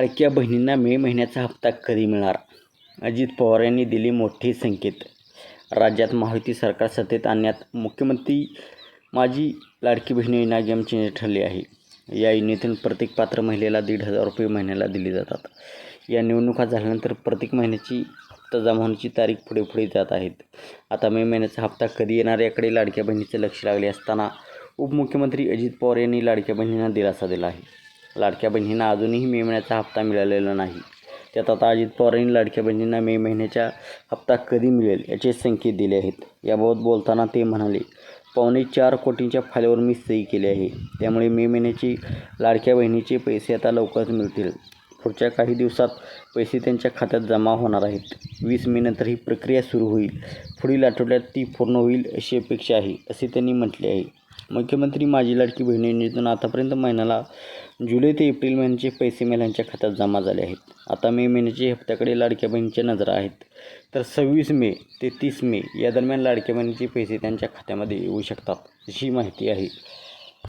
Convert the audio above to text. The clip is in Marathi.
लाडक्या बहिणींना मे महिन्याचा हप्ता कधी मिळणार? अजित पवार यांनी दिली मोठे संकेत. राज्यात महायुती सरकार सत्तेत आणण्यात मुख्यमंत्री माझी लाडकी बहीण योजना गेम ठरली आहे. या योजनेतून प्रत्येक पात्र महिलेला दीड हजार रुपये महिन्याला दिले जातात. या निवडणुका झाल्यानंतर प्रत्येक महिन्याची हप्ता जमा होण्याची तारीख पुढे पुढे जात आहेत. आता मे महिन्याचा हप्ता कधी येणार याकडे लाडक्या बहिणीचे लक्ष लागले असताना उपमुख्यमंत्री अजित पवार यांनी लाडक्या बहिणींना दिलासा दिला आहे. लाडक्या बहिणींना अजूनही मे महिन्याचा हप्ता मिळालेला नाही. त्यात आता अजित पवार यांनी लाडक्या बहिणींना मे महिन्याचा हप्ता कधी मिळेल याचे संकेत दिले आहेत. याबाबत बोलताना ते म्हणाले पावणे चार कोटींच्या फाल्यावर मी सही केली आहे. त्यामुळे मे महिन्याची लाडक्या बहिणीचे पैसे आता लवकरच मिळतील. पुढच्या काही दिवसात पैसे त्यांच्या खात्यात जमा होणार आहेत. वीस मे नंतर ही प्रक्रिया सुरू होईल. पुढील आठवड्यात ती पूर्ण होईल अशी अपेक्षा आहे असे त्यांनी म्हटले आहे. मुख्यमंत्री माझी लाडकी बहीण योजनेतून आतापर्यंत महिन्याला जुलै ते एप्रिल महिन्याचे पैसे महिलांच्या खात्यात जमा झाले आहेत. आता मे महिन्याचे हप्त्याकडे लाडक्या बहिणीच्या नजरा आहेत. तर सव्वीस मे ते तीस मे या दरम्यान लाडक्या बहिणीचे पैसे त्यांच्या खात्यामध्ये येऊ शकतात अशी माहिती आहे.